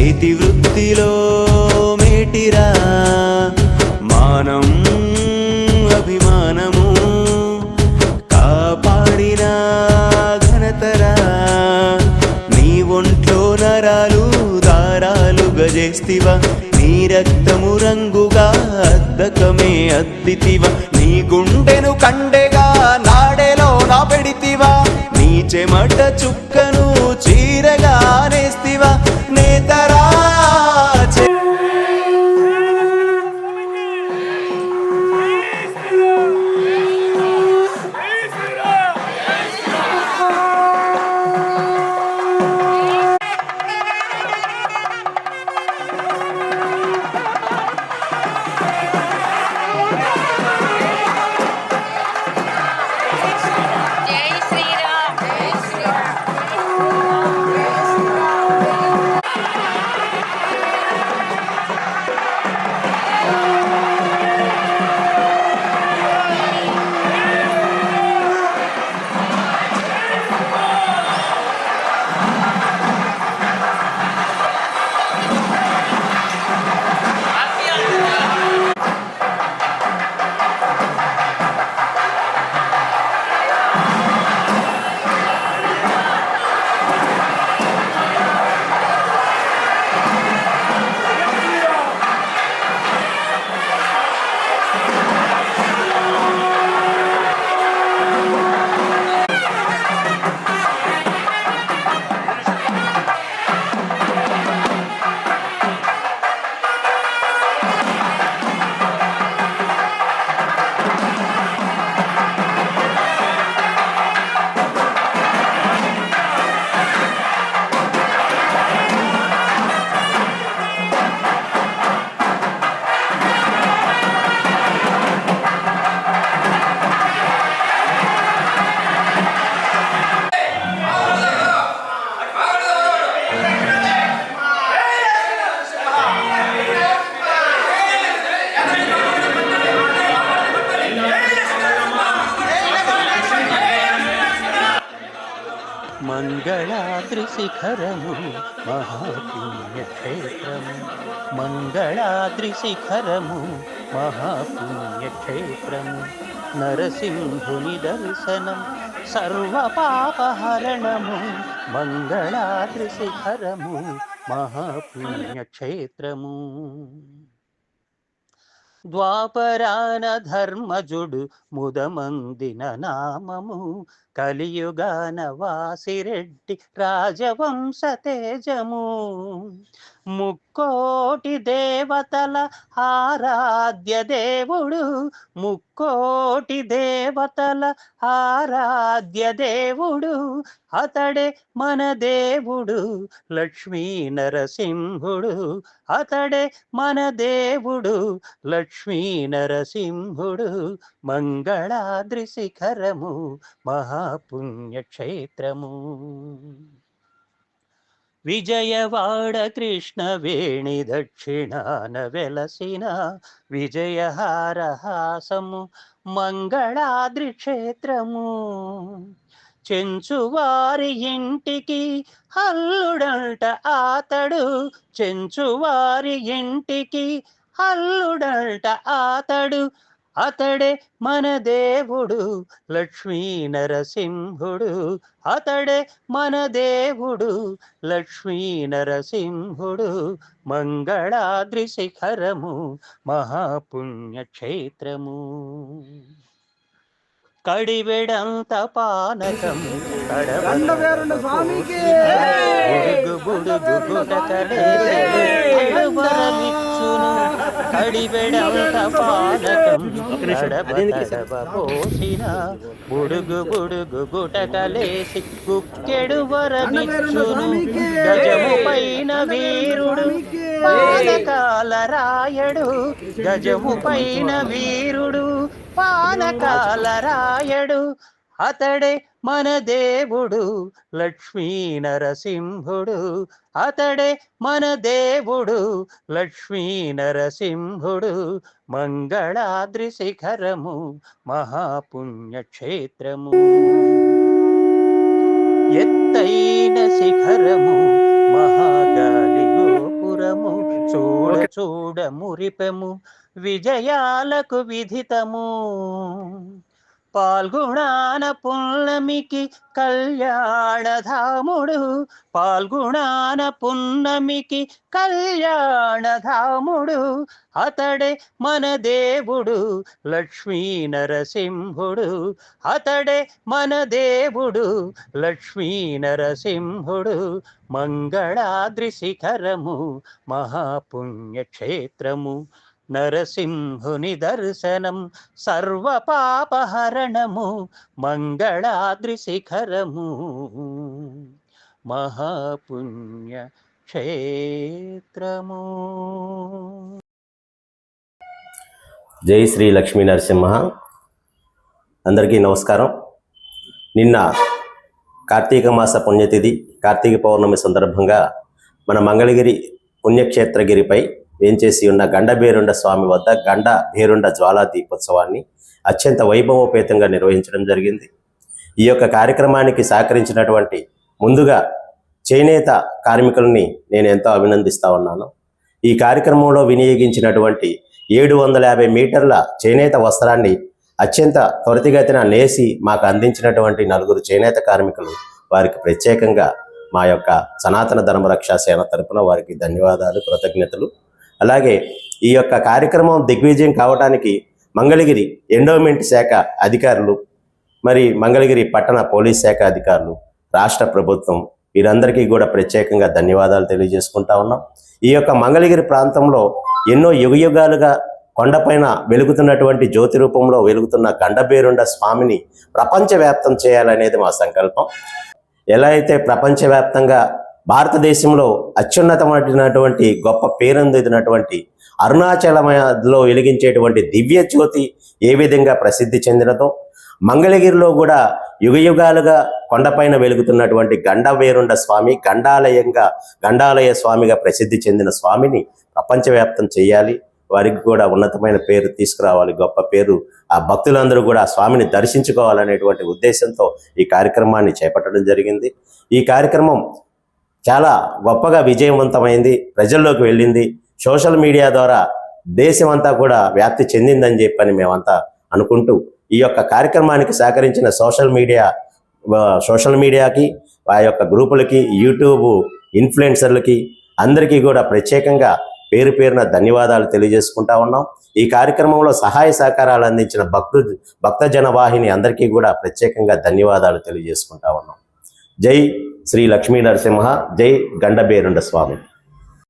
చేతి వృత్తిలో మేటిరా మానం అభిమానము కాపాడిన ఘనతరా. నీ ఒంట్లో నరాలు దారాలు గజేస్తివా. నీ రక్తము రంగుగా అద్దకమే అద్దితివా. నీ గుండెను కండెగా నాడెలో నా పెడితివా. నీ చెమట చుక్క शिखरमु महापुण्यक्षेत्रं मङ्गलाद्रिशिखरमु महापुण्यक्षेत्रं नरसिंहुनि दर्शनं महापुण्य क्षेत्र महापुण्यक्षेत्रमु। ద్వాపరాన ధర్మజుడు ముదమందిన నామము కలియుగాన వాసిరెడ్డి రాజవంశ తేజము. ముక్కోటి దేవతల ఆరాధ్య దేవుడు. ముక్కోటి దేవతల ఆరాధ్య దేవుడు. అతడే మన దేవుడు. లక్ష్మీ నరసింహుడు. అతడే మన దేవుడు. లక్ష్మీ నరసింహుడు. మంగళాద్రి శిఖరము. మహా పుణ్యక్షేత్రము. విజయవాడ కృష్ణ వేణి దక్షిణాన వెలసిన విజయహారహాసము మంగళాద్రి క్షేత్రము చెంచువారి ఇంటికి హల్లుడంట ఆతడు చెంచువారి ఇంటికి హల్లుడంట ఆతడు అతడే మన దేవుడు లక్ష్మీ నరసింహుడు. అతడే మన దేవుడు లక్ష్మీ నరసింహుడు. మంగళాద్రి శిఖరము మహాపుణ్యక్షేత్రము. కడివెడంత పానకం బుడుగు బుడుగు గుటకలే వరమిచ్చును కడివెడంత పానకం కడప పోసిన బుడుగు బుడుగు గుటకలేసి కుక్కెడు వరమిచ్చును గజము పైన వీరుడు పానకాల రాయడు గజము పైన వీరుడు పానకాల రాయడు అతడే మన దేవుడు లక్ష్మీ నరసింహుడు. అతడే మన దేవుడు లక్ష్మీ నరసింహుడు. మంగళాద్రి శిఖరము మహాపుణ్యక్షేత్రము. ఎత్తైన శిఖరము చూడ చూడ మురిపెము విజయాలకు విధితము. పాల్గొణాన పున్నమికి కళ్యాణధాముడు. పాల్గొణాన పున్నమికి కళ్యాణధాముడు. అతడే మన దేవుడు లక్ష్మీ నరసింహుడు. అతడే మన దేవుడు లక్ష్మీ నరసింహుడు. మంగళాద్రి శిఖరము మహాపుణ్యక్షేత్రము. నరసింహుని దర్శనం సర్వ పాపహరణము మంగళాద్రి శిఖరము మహాపుణ్య క్షేత్రము జై శ్రీ లక్ష్మీ నరసింహ. అందరికీ నమస్కారం. నిన్న కార్తీక మాస పుణ్యతిథి కార్తీక పౌర్ణమి సందర్భంగా మన మంగళగిరి పుణ్యక్షేత్రగిరిపై వేంచేసి ఉన్న గండబేరుండ స్వామి వద్ద గండ భేరుండ జ్వాలా దీపోత్సవాన్ని అత్యంత వైభవోపేతంగా నిర్వహించడం జరిగింది. ఈ యొక్క కార్యక్రమానికి సహకరించినటువంటి ముందుగా చేనేత కార్మికులని నేను ఎంతో అభినందిస్తా ఉన్నాను. ఈ కార్యక్రమంలో వినియోగించినటువంటి ఏడు వందల యాభై మీటర్ల చేనేత వస్త్రాన్ని అత్యంత త్వరితగతిన నేసి మాకు అందించినటువంటి నలుగురు చేనేత కార్మికులు వారికి ప్రత్యేకంగా మా యొక్క సనాతన ధర్మరక్షా సేన తరపున వారికి ధన్యవాదాలు కృతజ్ఞతలు. అలాగే ఈ యొక్క కార్యక్రమం దిగ్విజయం కావడానికి మంగళగిరి ఎండోమెంట్ శాఖ అధికారులు మరి మంగళగిరి పట్టణ పోలీస్ శాఖ అధికారులు రాష్ట్ర ప్రభుత్వం వీరందరికీ కూడా ప్రత్యేకంగా ధన్యవాదాలు తెలియజేసుకుంటా ఉన్నాం. ఈ యొక్క మంగళగిరి ప్రాంతంలో ఎన్నో యుగయుగాలుగా కొండపైన వెలుగుతున్నటువంటి జ్యోతి రూపంలో వెలుగుతున్న గండబేరుండ స్వామిని ప్రపంచవ్యాప్తం చేయాలనేది మా సంకల్పం. ఎలా అయితే ప్రపంచవ్యాప్తంగా భారతదేశంలో అత్యున్నతమైనటువంటి గొప్ప పేరొందినటువంటి అరుణాచలంలో వెలిగించేటువంటి దివ్య జ్యోతి ఏ విధంగా ప్రసిద్ధి చెందినదో మంగళగిరిలో కూడా యుగయుగాలుగా కొండపైన వెలుగుతున్నటువంటి గండవేరుండ స్వామి గండాలయంగా గండాలయ స్వామిగా ప్రసిద్ధి చెందిన స్వామిని ప్రపంచవ్యాప్తం చేయాలి. వారికి కూడా ఉన్నతమైన పేరు తీసుకురావాలి. గొప్ప పేరు. ఆ భక్తులందరూ కూడా ఆ స్వామిని దర్శించుకోవాలనేటువంటి ఉద్దేశంతో ఈ కార్యక్రమాన్ని చేపట్టడం జరిగింది. ఈ కార్యక్రమం చాలా గొప్పగా విజయవంతమైంది ప్రజల్లోకి వెళ్ళింది. సోషల్ మీడియా ద్వారా దేశమంతా కూడా వ్యాప్తి చెందిందని చెప్పని మేమంతా అనుకుంటూ ఈ యొక్క కార్యక్రమానికి సహకరించిన సోషల్ మీడియా సోషల్ మీడియాకి ఆ యొక్క గ్రూపులకి యూట్యూబ్ ఇన్ఫ్లుయెన్సర్లకి అందరికీ కూడా ప్రత్యేకంగా పేరు పేరున ధన్యవాదాలు తెలియజేసుకుంటా ఉన్నాం. ఈ కార్యక్రమంలో సహాయ సహకారాలు అందించిన భక్తు భక్తజన వాహిని అందరికీ కూడా ప్రత్యేకంగా ధన్యవాదాలు తెలియజేసుకుంటా ఉన్నాం. జై శ్రీ లక్ష్మీ నరసింహ జై గండబేరుండ స్వామి.